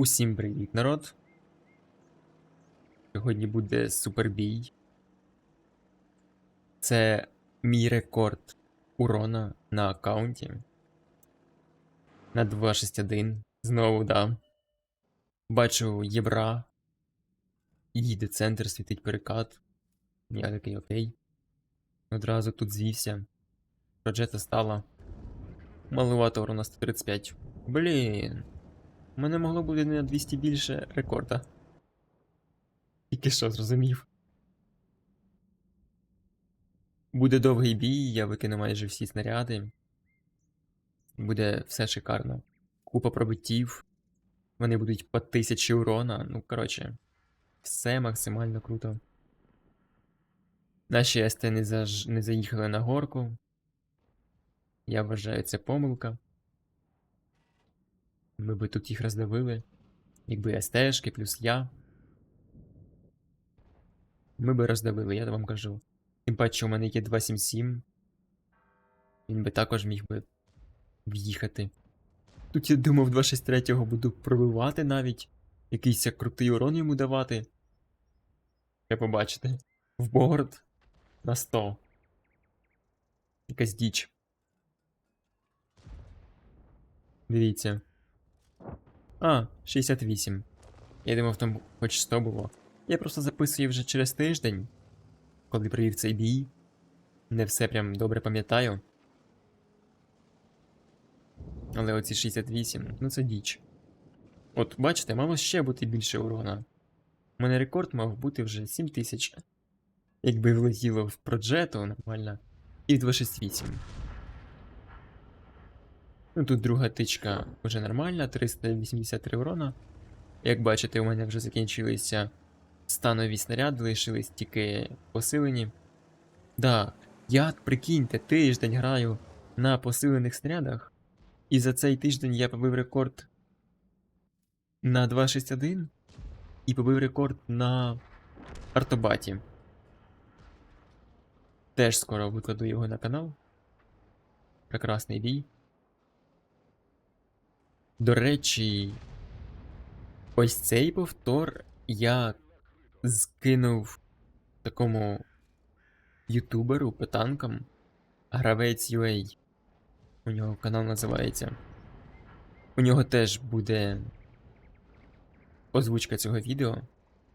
Усім привіт, народ. Сьогодні буде супербій. Це мій рекорд урона на аккаунті. На 261. Знову, да. Бачу єбра. Їде центр, світить перекат. Я такий окей. Одразу тут звівся. Проджета стала. Малувато урона 135. Блін. У мене могло бути на 200 більше рекорда. Тільки що зрозумів. Буде довгий бій, я викину майже всі снаряди. Буде все шикарно. Купа пробиттів. Вони будуть по 1000 урона. Ну, коротше, все максимально круто. Наші СТ не, заж... не заїхали на горку. Я вважаю, це помилка. Ми би тут їх роздавили. Якби СТшки плюс я. Ми би роздавили, я вам кажу. Тим паче у мене є 277. Він би також міг би в'їхати. Тут я думав 263-го буду пробивати навіть. Якийсь крутий урон йому давати. Треба побачити. В борт на 100. Якась діч. Дивіться. А, 68. Я думав, там хоч 100 було. Я просто записую вже через тиждень, коли провів цей бій. Не все прям добре пам'ятаю. Але оці 68, ну це діч. От, бачите, мало ще бути більше урона. У мене рекорд мав бути вже 7000. Якби влетіло в проджету нормально. І в 268. Ну тут друга тичка вже нормальна, 383 урона. Як бачите, у мене вже закінчилися станові снаряди, лишились тільки посилені. Да, я, прикиньте, тиждень граю на посилених снарядах, і за цей тиждень я побив рекорд на 261 і побив рекорд на артобаті. Теж скоро викладу його на канал. Прекрасний бій. До речі, ось цей повтор я скинув такому ютуберу питанкам Гравець UA. У нього канал називається. У нього теж буде озвучка цього відео.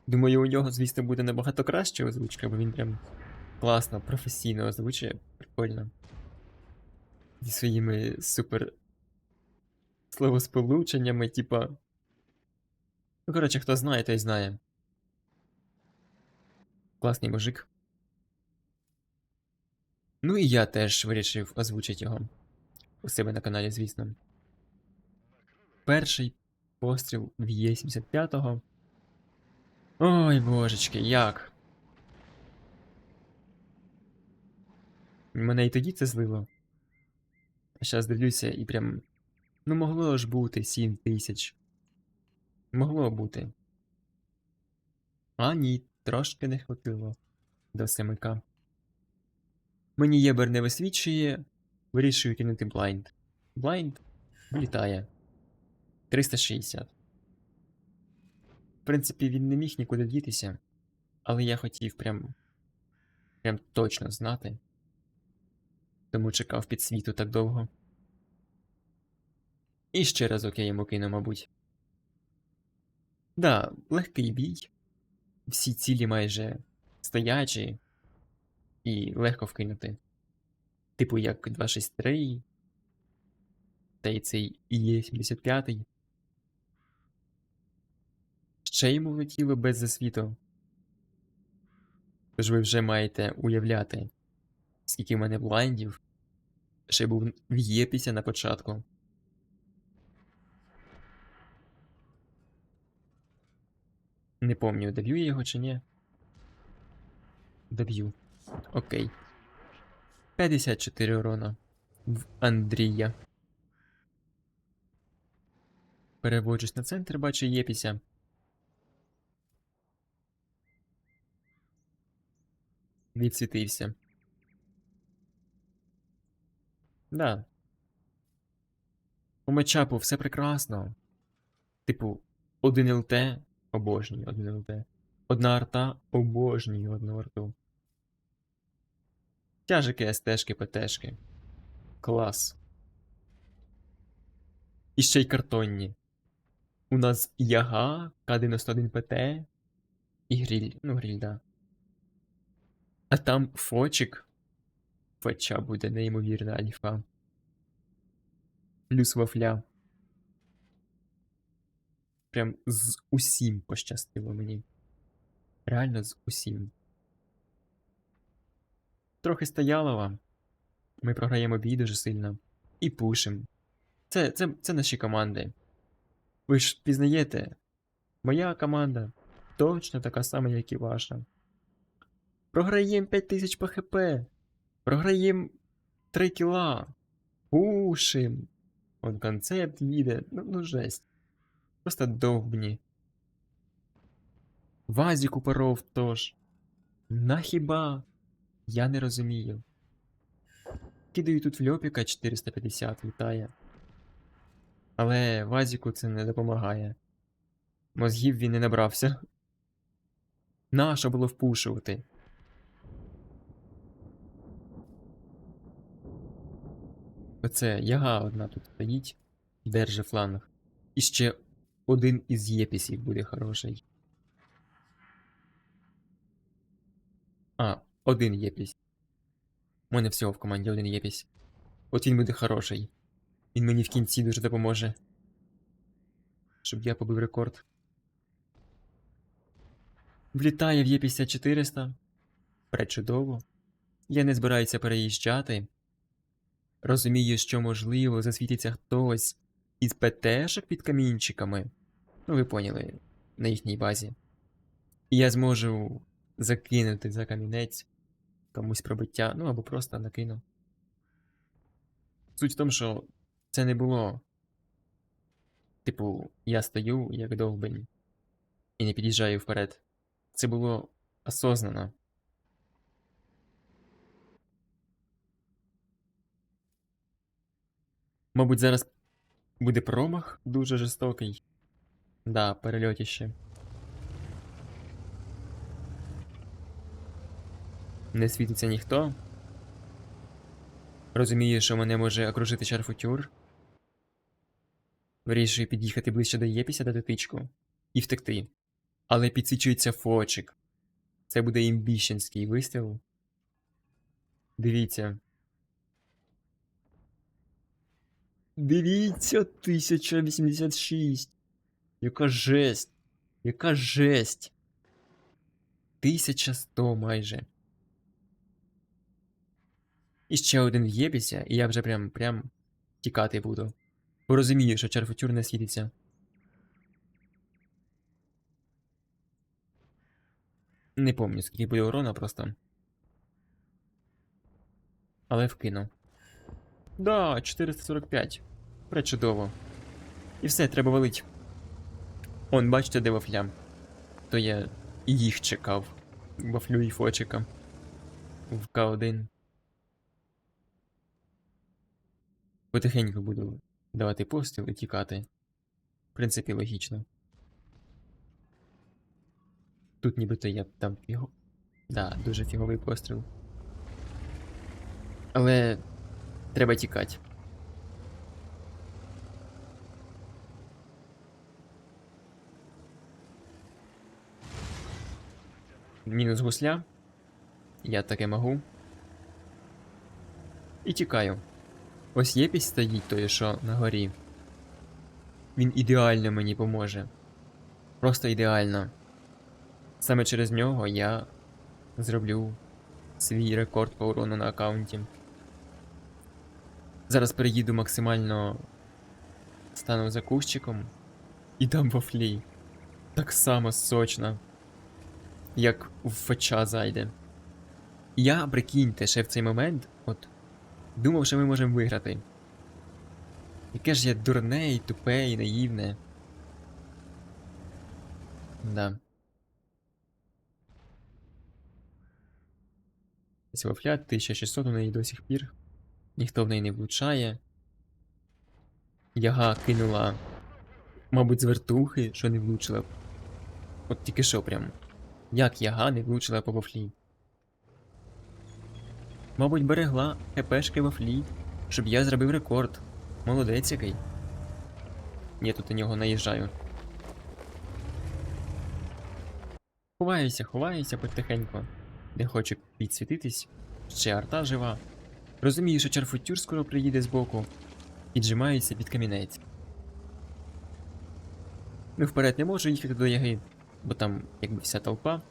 Думаю, у нього, звісно, буде набагато краща озвучка, бо він прям класно, професійно озвучує. Прикольно. Зі своїми супер словосполученнями, типа. Ну, коротше, хто знає, той знає. Класний мужик. Ну і я теж вирішив озвучити його у себе на каналі, звісно. Перший постріл в Є75-го. Ой, божечки, як? Мене і тоді це злило. Зараз дивлюся і прям. Ну, могло ж бути 7 тисяч. Могло бути. А ні, трошки не хватило до 7к. Мені єбер не висвічує, вирішую кинути блайнд. Блайнд влітає. 360. В принципі, він не міг нікуди дітися, але я хотів прям. прям точно знати. Тому чекав під світу так довго. І ще разок я йому кину, мабуть. Да, легкий бій. Всі цілі майже стоячі і легко вкинути. Типу як 263. Та й цей ІЕ-75. Ще йому влетіло без засвіту. Тож ви вже маєте уявляти, скільки в мене блайндів. Ще був в на початку. Не помню, доб'ю я його чи ні. Доб'ю. Окей. 54 урона. В Андрія. Переводжусь на центр, бачу Єпіся. Відсвітився. Да. У мечапу все прекрасно. Типу, Один ЛТ обожнюю, один ЛТ. Одна арта обожнюю одну арту. Тяжики, СТшки, ПТшки. Клас. І ще й картонні. У нас Яга, К91 ПТ і гріль. Ну, гріль, да. А там фочик. Фоча буде неймовірна альфа. Плюс вафля. Прям з усім пощастило мені. Реально з усім. Трохи стоялова. Ми програємо бій дуже сильно. І пушим. Це, це, це наші команди. Ви ж пізнаєте, моя команда точно така сама, як і ваша. Програєм 5000 по хп. Програєм 3 кіла. Пушим. Он концепт їде. Ну, ну жесть. Просто довбні. Вазік упоров тож. Нахіба? Я не розумію. Кидаю тут в льопіка 450 літає. Але Вазіку це не допомагає. Мозгів він не набрався. Нащо було впушувати? Оце яга одна тут стоїть, держи фланг. І ще один із єпісів буде хороший. А, один єпісь. У мене всього в команді один єпісь. От він буде хороший. Він мені в кінці дуже допоможе. Щоб я побив рекорд. Влітає в Є5400. Пречудово. Я не збираюся переїжджати. Розумію, що можливо засвітиться хтось із ПТшок під камінчиками. Ну, ви поняли, на їхній базі. І я зможу закинути за камінець комусь пробиття, ну або просто накину. Суть в тому, що це не було. Типу, я стою як довбень і не під'їжджаю вперед. Це було осознано. Мабуть, зараз буде промах дуже жорстокий. Да, перельотіще. Не світиться ніхто. Розумію, що мене може окружити шарфутюр. Вирішую під'їхати ближче до Єпіся дати тичку і втекти. Але підсвічується фочик. Це буде імбіщенський вистріл. Дивіться. Дивіться, 1086. Яка жесть. Яка жесть. 1100 майже. І ще один в'єбіся, і я вже прям прям тікати буду. Бо розумію, що черфотюр не світиться. Не помню, скільки буде урона просто. Але вкину. Да, 445. Пречудово. І все, треба валить. Он, бачите, де вафля. То я їх чекав. Вафлю і фочика. В К1. Потихеньку буду давати постріл і тікати. В принципі, логічно. Тут нібито я там фіго. Да, дуже фіговий постріл. Але треба тікати. Мінус гусля. Я таке можу. І тікаю. Ось єпісь стоїть той, що на горі. Він ідеально мені поможе. Просто ідеально. Саме через нього я зроблю свій рекорд по урону на аккаунті. Зараз переїду максимально стану за кущиком і дам вафлі. Так само сочно, як в фача зайде. Я, прикиньте, ще в цей момент, от, думав, що ми можемо виграти. Яке ж я дурне і тупе і наївне. Да. Ця вафля 1600 у неї до сих пір. Ніхто в неї не влучає. Яга кинула Мабуть, з вертухи, що не влучила. От тільки що прям. Як яга не влучила по вафлі. Мабуть, берегла хпшки вафлі, щоб я зробив рекорд. Молодець який. Я тут на нього наїжджаю. Ховаюся, ховаюся потихеньку. Не хочу підсвітитись. Ще арта жива. Розумію, що чарфутюр скоро приїде збоку. Піджимаюся під камінець. Ну, вперед не можу їхати до яги, бо там якби вся толпа.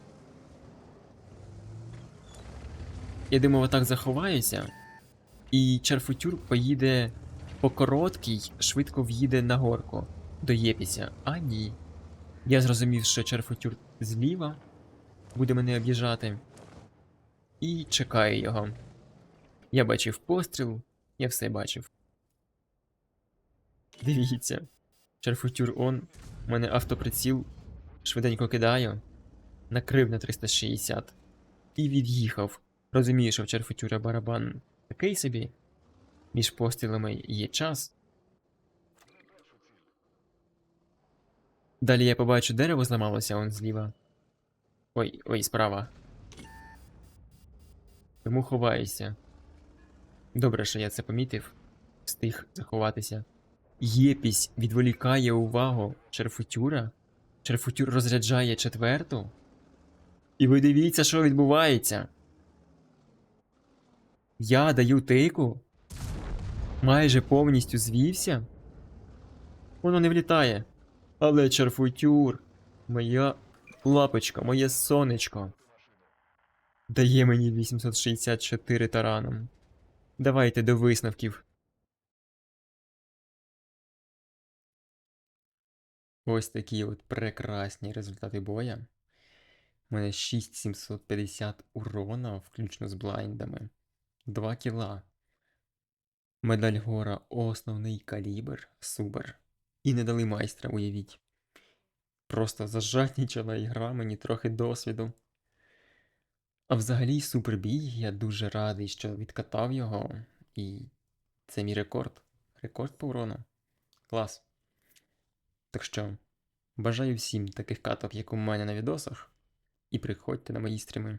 Я думав, отак заховаюся, і чарфутюр поїде по короткій, швидко в'їде на горку до Єпіся. А ні. Я зрозумів, що чарфутюр зліва буде мене об'їжджати. І чекаю його. Я бачив постріл, я все бачив. Дивіться. Чарфутюр он. У мене автоприціл. Швиденько кидаю. Накрив на 360. І від'їхав. Розумію, що в Чарфутюра барабан такий собі. Між пострілами є час. Далі я побачу дерево зламалося он зліва. Ой, ой, справа. Тому ховаюся. Добре, що я це помітив. Встиг заховатися. Єпісь відволікає увагу Черфутюра. Черфутюр розряджає четверту. І ви дивіться, що відбувається. Я даю тику. Майже повністю звівся. Воно не влітає. Але Черфутюр, моя лапочка, моє сонечко. Дає мені 864 тараном. Давайте до висновків. Ось такі от прекрасні результати боя. У мене 6750 урона, включно з блайндами. 2 кіла. Медаль гора основний калібр. Супер. І не дали майстра, уявіть. Просто зажаднічала ігра, мені трохи досвіду. А взагалі супербій, я дуже радий, що відкатав його. І це мій рекорд. Рекорд по урону. Клас. Так що, бажаю всім таких каток, як у мене на відосах, і приходьте на мої стріми.